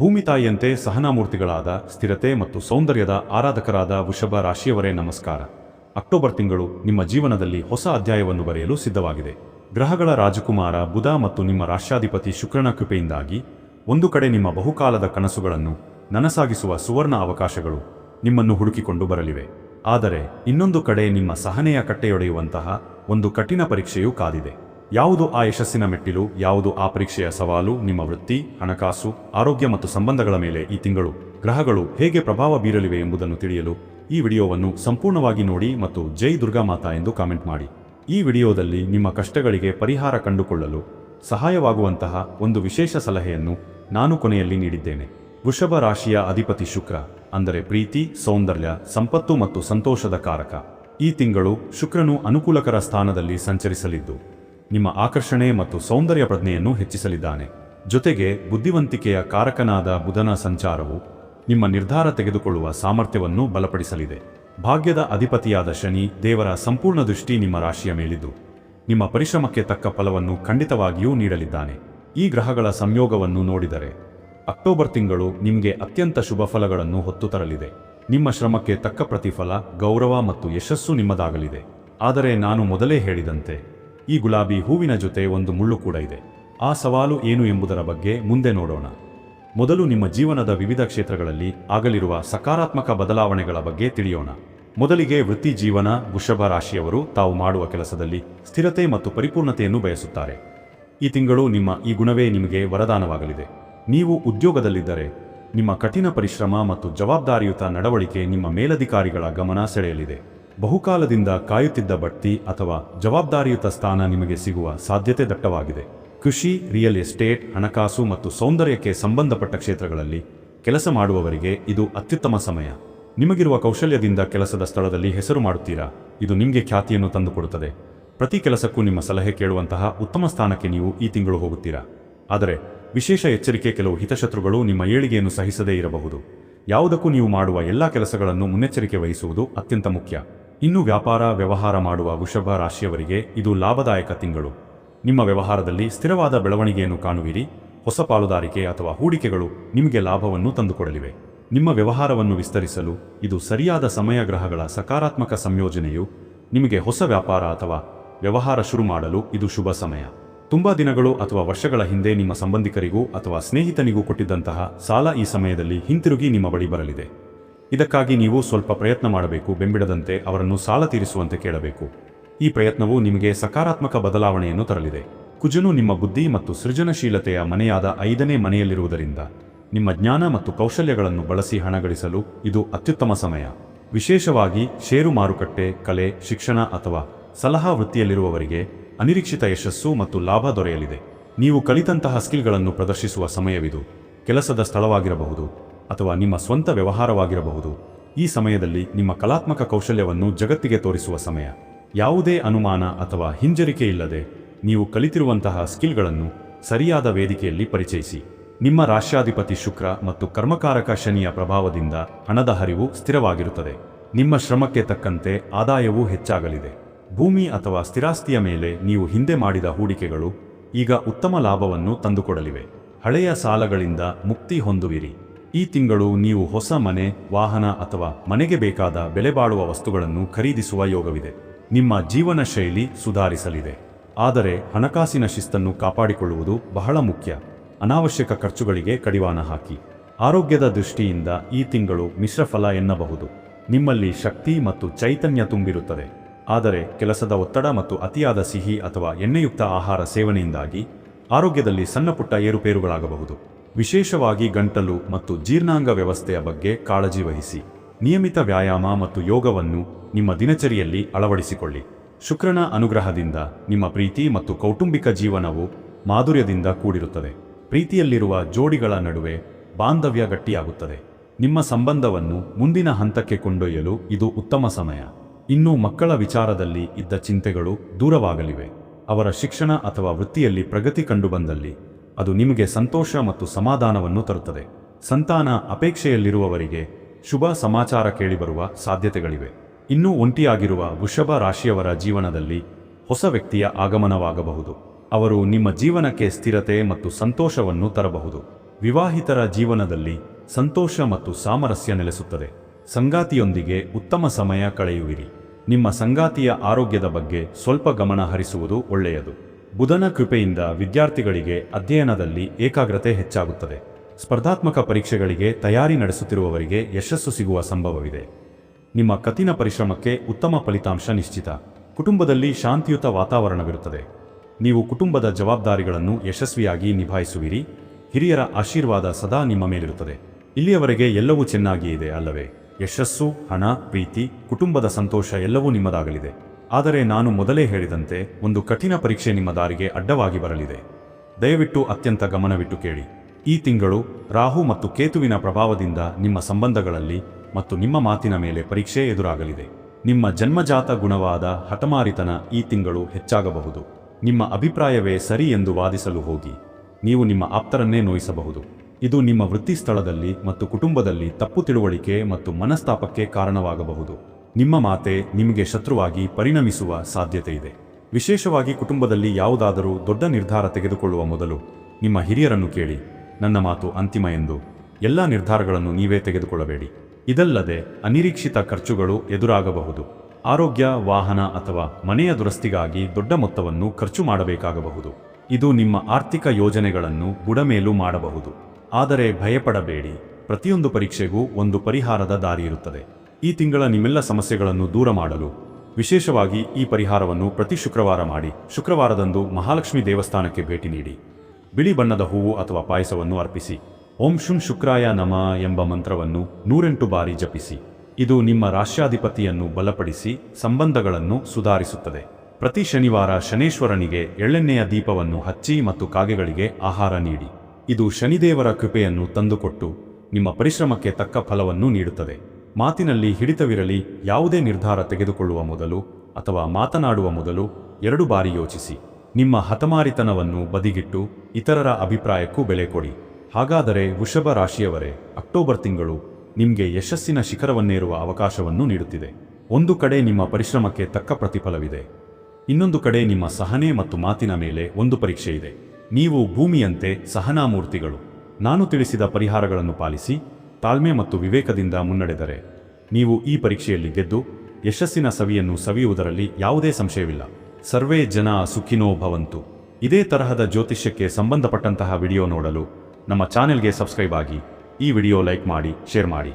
ಭೂಮಿ ತಾಯಿಯಂತೆ ಸಹನಾಮೂರ್ತಿಗಳಾದ ಸ್ಥಿರತೆ ಮತ್ತು ಸೌಂದರ್ಯದ ಆರಾಧಕರಾದ ವೃಷಭ ರಾಶಿಯವರೇ ನಮಸ್ಕಾರ. ಅಕ್ಟೋಬರ್ ತಿಂಗಳು ನಿಮ್ಮ ಜೀವನದಲ್ಲಿ ಹೊಸ ಅಧ್ಯಾಯವನ್ನು ಬರೆಯಲು ಸಿದ್ಧವಾಗಿದೆ. ಗ್ರಹಗಳ ರಾಜಕುಮಾರ ಬುಧ ಮತ್ತು ನಿಮ್ಮ ರಾಷ್ಟ್ರಾಧಿಪತಿ ಶುಕ್ರನ ಕೃಪೆಯಿಂದಾಗಿ ಒಂದು ಕಡೆ ನಿಮ್ಮ ಬಹುಕಾಲದ ಕನಸುಗಳನ್ನು ನನಸಾಗಿಸುವ ಸುವರ್ಣ ಅವಕಾಶಗಳು ನಿಮ್ಮನ್ನು ಹುಡುಕಿಕೊಂಡು ಬರಲಿವೆ. ಆದರೆ ಇನ್ನೊಂದು ಕಡೆ ನಿಮ್ಮ ಸಹನೆಯ ಕಟ್ಟೆಯೊಡೆಯುವಂತಹ ಒಂದು ಕಠಿಣ ಪರೀಕ್ಷೆಯೂ ಕಾದಿದೆ. ಯಾವುದು ಆ ಯಶಸ್ಸಿನ ಮೆಟ್ಟಿಲು, ಯಾವುದು ಆ ಪರೀಕ್ಷೆಯ ಸವಾಲು, ನಿಮ್ಮ ವೃತ್ತಿ, ಹಣಕಾಸು, ಆರೋಗ್ಯ ಮತ್ತು ಸಂಬಂಧಗಳ ಮೇಲೆ ಈ ತಿಂಗಳು ಗ್ರಹಗಳು ಹೇಗೆ ಪ್ರಭಾವ ಬೀರಲಿವೆ ಎಂಬುದನ್ನು ತಿಳಿಯಲು ಈ ವಿಡಿಯೋವನ್ನು ಸಂಪೂರ್ಣವಾಗಿ ನೋಡಿ ಮತ್ತು ಜೈ ದುರ್ಗಾ ಮಾತಾ ಎಂದು ಕಾಮೆಂಟ್ ಮಾಡಿ. ಈ ವಿಡಿಯೋದಲ್ಲಿ ನಿಮ್ಮ ಕಷ್ಟಗಳಿಗೆ ಪರಿಹಾರ ಕಂಡುಕೊಳ್ಳಲು ಸಹಾಯವಾಗುವಂತಹ ಒಂದು ವಿಶೇಷ ಸಲಹೆಯನ್ನು ನಾನು ಕೊನೆಯಲ್ಲಿ ನೀಡಿದ್ದೇನೆ. ವೃಷಭ ರಾಶಿಯ ಅಧಿಪತಿ ಶುಕ್ರ, ಅಂದರೆ ಪ್ರೀತಿ, ಸೌಂದರ್ಯ, ಸಂಪತ್ತು ಮತ್ತು ಸಂತೋಷದ ಕಾರಕ. ಈ ತಿಂಗಳು ಶುಕ್ರನು ಅನುಕೂಲಕರ ಸ್ಥಾನದಲ್ಲಿ ಸಂಚರಿಸಲಿದ್ದು ನಿಮ್ಮ ಆಕರ್ಷಣೆ ಮತ್ತು ಸೌಂದರ್ಯ ಪ್ರಜ್ಞೆಯನ್ನು ಹೆಚ್ಚಿಸಲಿದ್ದಾನೆ. ಜೊತೆಗೆ ಬುದ್ಧಿವಂತಿಕೆಯ ಕಾರಕನಾದ ಬುಧನ ಸಂಚಾರವು ನಿಮ್ಮ ನಿರ್ಧಾರ ತೆಗೆದುಕೊಳ್ಳುವ ಸಾಮರ್ಥ್ಯವನ್ನು ಬಲಪಡಿಸಲಿದೆ. ಭಾಗ್ಯದ ಅಧಿಪತಿಯಾದ ಶನಿ ದೇವರ ಸಂಪೂರ್ಣ ದೃಷ್ಟಿ ನಿಮ್ಮ ರಾಶಿಯ ಮೇಲಿದ್ದು, ನಿಮ್ಮ ಪರಿಶ್ರಮಕ್ಕೆ ತಕ್ಕ ಫಲವನ್ನು ಖಂಡಿತವಾಗಿಯೂ ನೀಡಲಿದ್ದಾನೆ. ಈ ಗ್ರಹಗಳ ಸಂಯೋಗವನ್ನು ನೋಡಿದರೆ, ಅಕ್ಟೋಬರ್ ತಿಂಗಳು ನಿಮಗೆ ಅತ್ಯಂತ ಶುಭ ಫಲಗಳನ್ನು ಹೊತ್ತು ತರಲಿದೆ. ನಿಮ್ಮ ಶ್ರಮಕ್ಕೆ ತಕ್ಕ ಪ್ರತಿಫಲ, ಗೌರವ ಮತ್ತು ಯಶಸ್ಸು ನಿಮ್ಮದಾಗಲಿದೆ. ಆದರೆ ನಾನು ಮೊದಲೇ ಹೇಳಿದಂತೆ ಈ ಗುಲಾಬಿ ಹೂವಿನ ಜೊತೆ ಒಂದು ಮುಳ್ಳು ಕೂಡ ಇದೆ. ಆ ಸವಾಲು ಏನು ಎಂಬುದರ ಬಗ್ಗೆ ಮುಂದೆ ನೋಡೋಣ. ಮೊದಲು ನಿಮ್ಮ ಜೀವನದ ವಿವಿಧ ಕ್ಷೇತ್ರಗಳಲ್ಲಿ ಆಗಲಿರುವ ಸಕಾರಾತ್ಮಕ ಬದಲಾವಣೆಗಳ ಬಗ್ಗೆ ತಿಳಿಯೋಣ. ಮೊದಲಿಗೆ ವೃತ್ತಿ ಜೀವನ, ವೃಷಭ ರಾಶಿಯವರು ತಾವು ಮಾಡುವ ಕೆಲಸದಲ್ಲಿ ಸ್ಥಿರತೆ ಮತ್ತು ಪರಿಪೂರ್ಣತೆಯನ್ನು ಬಯಸುತ್ತಾರೆ. ಈ ತಿಂಗಳು ನಿಮ್ಮ ಈ ಗುಣವೇ ನಿಮಗೆ ವರದಾನವಾಗಲಿದೆ. ನೀವು ಉದ್ಯೋಗದಲ್ಲಿದ್ದರೆ ನಿಮ್ಮ ಕಠಿಣ ಪರಿಶ್ರಮ ಮತ್ತು ಜವಾಬ್ದಾರಿಯುತ ನಡವಳಿಕೆ ನಿಮ್ಮ ಮೇಲಧಿಕಾರಿಗಳ ಗಮನ ಸೆಳೆಯಲಿದೆ. ಬಹುಕಾಲದಿಂದ ಕಾಯುತ್ತಿದ್ದ ಬಡ್ತಿ ಅಥವಾ ಜವಾಬ್ದಾರಿಯುತ ಸ್ಥಾನ ನಿಮಗೆ ಸಿಗುವ ಸಾಧ್ಯತೆ ದಟ್ಟವಾಗಿದೆ. ಕೃಷಿ ರಿಯಲ್ ಎಸ್ಟೇಟ್ ಹಣಕಾಸು ಮತ್ತು ಸೌಂದರ್ಯಕ್ಕೆ ಸಂಬಂಧಪಟ್ಟ ಕ್ಷೇತ್ರಗಳಲ್ಲಿ ಕೆಲಸ ಮಾಡುವವರಿಗೆ ಇದು ಅತ್ಯುತ್ತಮ ಸಮಯ. ನಿಮಗಿರುವ ಕೌಶಲ್ಯದಿಂದ ಕೆಲಸದ ಸ್ಥಳದಲ್ಲಿ ಹೆಸರು ಮಾಡುತ್ತೀರಾ? ಇದು ನಿಮಗೆ ಖ್ಯಾತಿಯನ್ನು ತಂದುಕೊಡುತ್ತದೆ. ಪ್ರತಿ ಕೆಲಸಕ್ಕೂ ನಿಮ್ಮ ಸಲಹೆ ಕೇಳುವಂತಹ ಉತ್ತಮ ಸ್ಥಾನಕ್ಕೆ ನೀವು ಈ ತಿಂಗಳು ಹೋಗುತ್ತೀರಾ? ಆದರೆ ವಿಶೇಷ ಎಚ್ಚರಿಕೆ ಕೆಲವು ಹಿತಶತ್ರುಗಳು ನಿಮ್ಮ ಏಳಿಗೆಯನ್ನು ಸಹಿಸದೇ ಇರಬಹುದು. ಯಾವುದಕ್ಕೂ ನೀವು ಮಾಡುವ ಎಲ್ಲ ಕೆಲಸಗಳನ್ನು ಮುನ್ನೆಚ್ಚರಿಕೆ ವಹಿಸುವುದು ಅತ್ಯಂತ ಮುಖ್ಯ. ಇನ್ನು ವ್ಯಾಪಾರ, ವ್ಯವಹಾರ ಮಾಡುವ ವೃಷಭ ರಾಶಿಯವರಿಗೆ ಇದು ಲಾಭದಾಯಕ ತಿಂಗಳು. ನಿಮ್ಮ ವ್ಯವಹಾರದಲ್ಲಿ ಸ್ಥಿರವಾದ ಬೆಳವಣಿಗೆಯನ್ನು ಕಾಣುವಿರಿ. ಹೊಸ ಪಾಲುದಾರಿಕೆ ಅಥವಾ ಹೂಡಿಕೆಗಳು ನಿಮಗೆ ಲಾಭವನ್ನು ತಂದುಕೊಡಲಿವೆ. ನಿಮ್ಮ ವ್ಯವಹಾರವನ್ನು ವಿಸ್ತರಿಸಲು ಇದು ಸರಿಯಾದ ಸಮಯ ಗ್ರಹಗಳ ಸಕಾರಾತ್ಮಕ ಸಂಯೋಜನೆಯು ನಿಮಗೆ ಹೊಸ ವ್ಯಾಪಾರ ಅಥವಾ ವ್ಯವಹಾರ ಶುರು ಮಾಡಲು ಇದು ಶುಭ ಸಮಯ. ತುಂಬಾ ದಿನಗಳು ಅಥವಾ ವರ್ಷಗಳ ಹಿಂದೆ ನಿಮ್ಮ ಸಂಬಂಧಿಕರಿಗೂ ಅಥವಾ ಸ್ನೇಹಿತನಿಗೂ ಕೊಟ್ಟಿದ್ದಂತಹ ಸಾಲ ಈ ಸಮಯದಲ್ಲಿ ಹಿಂತಿರುಗಿ ನಿಮ್ಮ ಬಳಿ ಬರಲಿದೆ. ಇದಕ್ಕಾಗಿ ನೀವು ಸ್ವಲ್ಪ ಪ್ರಯತ್ನ ಮಾಡಬೇಕು, ಬೆಂಬಿಡದಂತೆ ಅವರನ್ನು ಸಾಲ ತೀರಿಸುವಂತೆ ಕೇಳಬೇಕು. ಈ ಪ್ರಯತ್ನವು ನಿಮಗೆ ಸಕಾರಾತ್ಮಕ ಬದಲಾವಣೆಯನ್ನು ತರಲಿದೆ. ಕುಜನು ನಿಮ್ಮ ಬುದ್ಧಿ ಮತ್ತು ಸೃಜನಶೀಲತೆಯ ಮನೆಯಾದ ಐದನೇ ಮನೆಯಲ್ಲಿರುವುದರಿಂದ ನಿಮ್ಮ ಜ್ಞಾನ ಮತ್ತು ಕೌಶಲ್ಯಗಳನ್ನು ಬಳಸಿ ಹಣ ಗಳಿಸಲು ಇದು ಅತ್ಯುತ್ತಮ ಸಮಯ. ವಿಶೇಷವಾಗಿ ಷೇರು ಮಾರುಕಟ್ಟೆ, ಕಲೆ, ಶಿಕ್ಷಣ ಅಥವಾ ಸಲಹಾ ವೃತ್ತಿಯಲ್ಲಿರುವವರಿಗೆ ಅನಿರೀಕ್ಷಿತ ಯಶಸ್ಸು ಮತ್ತು ಲಾಭ ದೊರೆಯಲಿದೆ. ನೀವು ಕಲಿತಂತಹ ಸ್ಕಿಲ್ಗಳನ್ನು ಪ್ರದರ್ಶಿಸುವ ಸಮಯವಿದು. ಕೆಲಸದ ಸ್ಥಳವಾಗಿರಬಹುದು. ಅಥವಾ ನಿಮ್ಮ ಸ್ವಂತ ವ್ಯವಹಾರವಾಗಿರಬಹುದು. ಈ ಸಮಯದಲ್ಲಿ ನಿಮ್ಮ ಕಲಾತ್ಮಕ ಕೌಶಲ್ಯವನ್ನು ಜಗತ್ತಿಗೆ ತೋರಿಸುವ ಸಮಯ. ಯಾವುದೇ ಅನುಮಾನ ಅಥವಾ ಹಿಂಜರಿಕೆ ಇಲ್ಲದೆ ನೀವು ಕಲಿತಿರುವಂತಹ ಸ್ಕಿಲ್ಗಳನ್ನು ಸರಿಯಾದ ವೇದಿಕೆಯಲ್ಲಿ ಪರಿಚಯಿಸಿ. ನಿಮ್ಮ ರಾಷ್ಟ್ರಾಧಿಪತಿ ಶುಕ್ರ ಮತ್ತು ಕರ್ಮಕಾರಕ ಶನಿಯ ಪ್ರಭಾವದಿಂದ ಹಣದ ಹರಿವು ಸ್ಥಿರವಾಗಿರುತ್ತದೆ. ನಿಮ್ಮ ಶ್ರಮಕ್ಕೆ ತಕ್ಕಂತೆ ಆದಾಯವೂ ಹೆಚ್ಚಾಗಲಿದೆ. ಭೂಮಿ ಅಥವಾ ಸ್ಥಿರಾಸ್ತಿಯ ಮೇಲೆ ನೀವು ಹಿಂದೆ ಮಾಡಿದ ಹೂಡಿಕೆಗಳು ಈಗ ಉತ್ತಮ ಲಾಭವನ್ನು ತಂದುಕೊಡಲಿವೆ. ಹಳೆಯ ಸಾಲಗಳಿಂದ ಮುಕ್ತಿ ಹೊಂದುವಿರಿ. ಈ ತಿಂಗಳು ನೀವು ಹೊಸ ಮನೆ, ವಾಹನ ಅಥವಾ ಮನೆಗೆ ಬೇಕಾದ ಬೆಲೆಬಾಳುವ ವಸ್ತುಗಳನ್ನು ಖರೀದಿಸುವ ಯೋಗವಿದೆ. ನಿಮ್ಮ ಜೀವನ ಶೈಲಿ ಸುಧಾರಿಸಲಿದೆ. ಆದರೆ ಹಣಕಾಸಿನ ಶಿಸ್ತನ್ನು ಕಾಪಾಡಿಕೊಳ್ಳುವುದು ಬಹಳ ಮುಖ್ಯ. ಅನಾವಶ್ಯಕ ಖರ್ಚುಗಳಿಗೆ ಕಡಿವಾಣ ಹಾಕಿ. ಆರೋಗ್ಯದ ದೃಷ್ಟಿಯಿಂದ ಈ ತಿಂಗಳು ಮಿಶ್ರಫಲ ಎನ್ನಬಹುದು. ನಿಮ್ಮಲ್ಲಿ ಶಕ್ತಿ ಮತ್ತು ಚೈತನ್ಯ ತುಂಬಿರುತ್ತದೆ. ಆದರೆ ಕೆಲಸದ ಒತ್ತಡ ಮತ್ತು ಅತಿಯಾದ ಸಿಹಿ ಅಥವಾ ಎಣ್ಣೆಯುಕ್ತ ಆಹಾರ ಸೇವನೆಯಿಂದಾಗಿ ಆರೋಗ್ಯದಲ್ಲಿ ಸಣ್ಣಪುಟ್ಟ ಏರುಪೇರುಗಳಾಗಬಹುದು. ವಿಶೇಷವಾಗಿ ಗಂಟಲು ಮತ್ತು ಜೀರ್ಣಾಂಗ ವ್ಯವಸ್ಥೆಯ ಬಗ್ಗೆ ಕಾಳಜಿ ವಹಿಸಿ. ನಿಯಮಿತ ವ್ಯಾಯಾಮ ಮತ್ತು ಯೋಗವನ್ನು ನಿಮ್ಮ ದಿನಚರಿಯಲ್ಲಿ ಅಳವಡಿಸಿಕೊಳ್ಳಿ. ಶುಕ್ರನ ಅನುಗ್ರಹದಿಂದ ನಿಮ್ಮ ಪ್ರೀತಿ ಮತ್ತು ಕೌಟುಂಬಿಕ ಜೀವನವು ಮಾಧುರ್ಯದಿಂದ ಕೂಡಿರುತ್ತದೆ. ಪ್ರೀತಿಯಲ್ಲಿರುವ ಜೋಡಿಗಳ ನಡುವೆ ಬಾಂಧವ್ಯ ಗಟ್ಟಿಯಾಗುತ್ತದೆ. ನಿಮ್ಮ ಸಂಬಂಧವನ್ನು ಮುಂದಿನ ಹಂತಕ್ಕೆ ಕೊಂಡೊಯ್ಯಲು ಇದು ಉತ್ತಮ ಸಮಯ. ಇನ್ನು ಮಕ್ಕಳ ವಿಚಾರದಲ್ಲಿ ಇದ್ದ ಚಿಂತೆಗಳು ದೂರವಾಗಲಿವೆ. ಅವರ ಶಿಕ್ಷಣ ಅಥವಾ ವೃತ್ತಿಯಲ್ಲಿ ಪ್ರಗತಿ ಕಂಡುಬಂದಲ್ಲಿ ಅದು ನಿಮಗೆ ಸಂತೋಷ ಮತ್ತು ಸಮಾಧಾನವನ್ನು ತರುತ್ತದೆ. ಸಂತಾನ ಅಪೇಕ್ಷೆಯಲ್ಲಿರುವವರಿಗೆ ಶುಭ ಸಮಾಚಾರ ಕೇಳಿಬರುವ ಸಾಧ್ಯತೆಗಳಿವೆ. ಇನ್ನೂ ಒಂಟಿಯಾಗಿರುವ ವೃಷಭ ರಾಶಿಯವರ ಜೀವನದಲ್ಲಿ ಹೊಸ ವ್ಯಕ್ತಿಯ ಆಗಮನವಾಗಬಹುದು. ಅವರು ನಿಮ್ಮ ಜೀವನಕ್ಕೆ ಸ್ಥಿರತೆ ಮತ್ತು ಸಂತೋಷವನ್ನು ತರಬಹುದು. ವಿವಾಹಿತರ ಜೀವನದಲ್ಲಿ ಸಂತೋಷ ಮತ್ತು ಸಾಮರಸ್ಯ ನೆಲೆಸುತ್ತದೆ. ಸಂಗಾತಿಯೊಂದಿಗೆ ಉತ್ತಮ ಸಮಯ ಕಳೆಯುವಿರಿ. ನಿಮ್ಮ ಸಂಗಾತಿಯ ಆರೋಗ್ಯದ ಬಗ್ಗೆ ಸ್ವಲ್ಪ ಗಮನ ಹರಿಸುವುದು ಒಳ್ಳೆಯದು. ಬುಧನ ಕೃಪೆಯಿಂದ ವಿದ್ಯಾರ್ಥಿಗಳಿಗೆ ಅಧ್ಯಯನದಲ್ಲಿ ಏಕಾಗ್ರತೆ ಹೆಚ್ಚಾಗುತ್ತದೆ. ಸ್ಪರ್ಧಾತ್ಮಕ ಪರೀಕ್ಷೆಗಳಿಗೆ ತಯಾರಿ ನಡೆಸುತ್ತಿರುವವರಿಗೆ ಯಶಸ್ಸು ಸಿಗುವ ಸಂಭವವಿದೆ. ನಿಮ್ಮ ಕಠಿಣ ಪರಿಶ್ರಮಕ್ಕೆ ಉತ್ತಮ ಫಲಿತಾಂಶ ನಿಶ್ಚಿತ. ಕುಟುಂಬದಲ್ಲಿ ಶಾಂತಿಯುತ ವಾತಾವರಣವಿರುತ್ತದೆ. ನೀವು ಕುಟುಂಬದ ಜವಾಬ್ದಾರಿಗಳನ್ನು ಯಶಸ್ವಿಯಾಗಿ ನಿಭಾಯಿಸುವಿರಿ. ಹಿರಿಯರ ಆಶೀರ್ವಾದ ಸದಾ ನಿಮ್ಮ ಮೇಲಿರುತ್ತದೆ. ಇಲ್ಲಿಯವರೆಗೆ ಎಲ್ಲವೂ ಚೆನ್ನಾಗಿ ಇದೆ ಅಲ್ಲವೇ? ಯಶಸ್ಸು, ಹಣ, ಪ್ರೀತಿ, ಕುಟುಂಬದ ಸಂತೋಷ ಎಲ್ಲವೂ ನಿಮ್ಮದಾಗಲಿದೆ. ಆದರೆ ನಾನು ಮೊದಲೇ ಹೇಳಿದಂತೆ ಒಂದು ಕಠಿಣ ಪರೀಕ್ಷೆ ನಿಮ್ಮ ದಾರಿಗೆ ಅಡ್ಡವಾಗಿ ಬರಲಿದೆ. ದಯವಿಟ್ಟು ಅತ್ಯಂತ ಗಮನವಿಟ್ಟು ಕೇಳಿ. ಈ ತಿಂಗಳು ರಾಹು ಮತ್ತು ಕೇತುವಿನ ಪ್ರಭಾವದಿಂದ ನಿಮ್ಮ ಸಂಬಂಧಗಳಲ್ಲಿ ಮತ್ತು ನಿಮ್ಮ ಮಾತಿನ ಮೇಲೆ ಪರೀಕ್ಷೆ ಎದುರಾಗಲಿದೆ. ನಿಮ್ಮ ಜನ್ಮಜಾತ ಗುಣವಾದ ಹಠಮಾರಿತನ ಈ ತಿಂಗಳು ಹೆಚ್ಚಾಗಬಹುದು. ನಿಮ್ಮ ಅಭಿಪ್ರಾಯವೇ ಸರಿ ಎಂದು ವಾದಿಸಲು ಹೋಗಿ. ನೀವು ನಿಮ್ಮ ಆಪ್ತರನ್ನೇ ನೋಯಿಸಬಹುದು. ಇದು ನಿಮ್ಮ ವೃತ್ತಿ ಸ್ಥಳದಲ್ಲಿ ಮತ್ತು ಕುಟುಂಬದಲ್ಲಿ ತಪ್ಪು ತಿಳುವಳಿಕೆ ಮತ್ತು ಮನಸ್ತಾಪಕ್ಕೆ ಕಾರಣವಾಗಬಹುದು. ನಿಮ್ಮ ಮಾತೆ ನಿಮಗೆ ಶತ್ರುವಾಗಿ ಪರಿಣಮಿಸುವ ಸಾಧ್ಯತೆ ಇದೆ ವಿಶೇಷವಾಗಿ ಕುಟುಂಬದಲ್ಲಿ ಯಾವುದಾದರೂ ದೊಡ್ಡ ನಿರ್ಧಾರ ತೆಗೆದುಕೊಳ್ಳುವ ಮೊದಲು ನಿಮ್ಮ ಹಿರಿಯರನ್ನು ಕೇಳಿ. ನನ್ನ ಮಾತು ಅಂತಿಮ ಎಂದು ಎಲ್ಲ ನಿರ್ಧಾರಗಳನ್ನು ನೀವೇ ತೆಗೆದುಕೊಳ್ಳಬೇಡಿ. ಇದಲ್ಲದೆ ಅನಿರೀಕ್ಷಿತ ಖರ್ಚುಗಳು ಎದುರಾಗಬಹುದು. ಆರೋಗ್ಯ, ವಾಹನ ಅಥವಾ ಮನೆಯ ದುರಸ್ತಿಗಾಗಿ ದೊಡ್ಡ ಮೊತ್ತವನ್ನು ಖರ್ಚು ಮಾಡಬೇಕಾಗಬಹುದು. ಇದು ನಿಮ್ಮ ಆರ್ಥಿಕ ಯೋಜನೆಗಳನ್ನು ಬುಡಮೇಲು ಮಾಡಬಹುದು. ಆದರೆ ಭಯಪಡಬೇಡಿ. ಪ್ರತಿಯೊಂದು ಪರೀಕ್ಷೆಗೂ ಒಂದು ಪರಿಹಾರದ ದಾರಿ ಇರುತ್ತದೆ. ಈ ತಿಂಗಳ ನಿಮ್ಮೆಲ್ಲ ಸಮಸ್ಯೆಗಳನ್ನು ದೂರ ಮಾಡಲು ವಿಶೇಷವಾಗಿ ಈ ಪರಿಹಾರವನ್ನು ಪ್ರತಿ ಶುಕ್ರವಾರ ಮಾಡಿ ಶುಕ್ರವಾರದಂದು ಮಹಾಲಕ್ಷ್ಮಿ ದೇವಸ್ಥಾನಕ್ಕೆ ಭೇಟಿ ನೀಡಿ. ಬಿಳಿ ಬಣ್ಣದ ಹೂವು ಅಥವಾ ಪಾಯಸವನ್ನು ಅರ್ಪಿಸಿ. ಓಂ ಶುಂ ಶುಕ್ರಾಯ ನಮ ಎಂಬ ಮಂತ್ರವನ್ನು ನೂರೆಂಟು ಬಾರಿ ಜಪಿಸಿ. ಇದು ನಿಮ್ಮ ರಾಷ್ಟ್ರಾಧಿಪತಿಯನ್ನು ಬಲಪಡಿಸಿ ಸಂಬಂಧಗಳನ್ನು ಸುಧಾರಿಸುತ್ತದೆ. ಪ್ರತಿ ಶನಿವಾರ ಶನೇಶ್ವರನಿಗೆ ಎಳ್ಳೆಣ್ಣೆಯ ದೀಪವನ್ನು ಹಚ್ಚಿ ಮತ್ತು ಕಾಗೆಗಳಿಗೆ ಆಹಾರ ನೀಡಿ. ಇದು ಶನಿದೇವರ ಕೃಪೆಯನ್ನು ತಂದುಕೊಟ್ಟು ನಿಮ್ಮ ಪರಿಶ್ರಮಕ್ಕೆ ತಕ್ಕ ಫಲವನ್ನು ನೀಡುತ್ತದೆ. ಮಾತಿನಲ್ಲಿ ಹಿಡಿತವಿರಲಿ, ಯಾವುದೇ ನಿರ್ಧಾರ ತೆಗೆದುಕೊಳ್ಳುವ ಮೊದಲು ಅಥವಾ ಮಾತನಾಡುವ ಮೊದಲು ಎರಡು ಬಾರಿ ಯೋಚಿಸಿ. ನಿಮ್ಮ ಹತಮಾರಿತನವನ್ನು ಬದಿಗಿಟ್ಟು ಇತರರ ಅಭಿಪ್ರಾಯಕ್ಕೂ ಬೆಲೆ ಕೊಡಿ. ಹಾಗಾದರೆ ವೃಷಭ ರಾಶಿಯವರೇ, ಅಕ್ಟೋಬರ್ ತಿಂಗಳು ನಿಮಗೆ ಯಶಸ್ಸಿನ ಶಿಖರವನ್ನೇರುವ ಅವಕಾಶವನ್ನು ನೀಡುತ್ತಿದೆ. ಒಂದು ಕಡೆ ನಿಮ್ಮ ಪರಿಶ್ರಮಕ್ಕೆ ತಕ್ಕ ಪ್ರತಿಫಲವಿದೆ. ಇನ್ನೊಂದು ಕಡೆ ನಿಮ್ಮ ಸಹನೆ ಮತ್ತು ಮಾತಿನ ಮೇಲೆ ಒಂದು ಪರೀಕ್ಷೆ ಇದೆ ನೀವು ಭೂಮಿಯಂತೆ ಸಹನಾಮೂರ್ತಿಗಳು. ನಾನು ತಿಳಿಸಿದ ಪರಿಹಾರಗಳನ್ನು ಪಾಲಿಸಿ ತಾಳ್ಮೆ ಮತ್ತು ವಿವೇಕದಿಂದ ಮುನ್ನಡೆದರೆ ನೀವು ಈ ಪರೀಕ್ಷೆಯಲ್ಲಿ ಗೆದ್ದು ಯಶಸ್ಸಿನ ಸವಿಯನ್ನು ಸವಿಯುವುದರಲ್ಲಿ ಯಾವುದೇ ಸಂಶಯವಿಲ್ಲ. ಸರ್ವೇ ಜನ ಸುಖಿನೋ ಭವಂತು. ಇದೇ ತರಹದ ಜ್ಯೋತಿಷ್ಯಕ್ಕೆ ಸಂಬಂಧಪಟ್ಟಂತಹ ವಿಡಿಯೋ ನೋಡಲು ನಮ್ಮ ಚಾನೆಲ್ಗೆ ಸಬ್ಸ್ಕ್ರೈಬ್ ಆಗಿ ಈ ವಿಡಿಯೋ ಲೈಕ್ ಮಾಡಿ, ಶೇರ್ ಮಾಡಿ.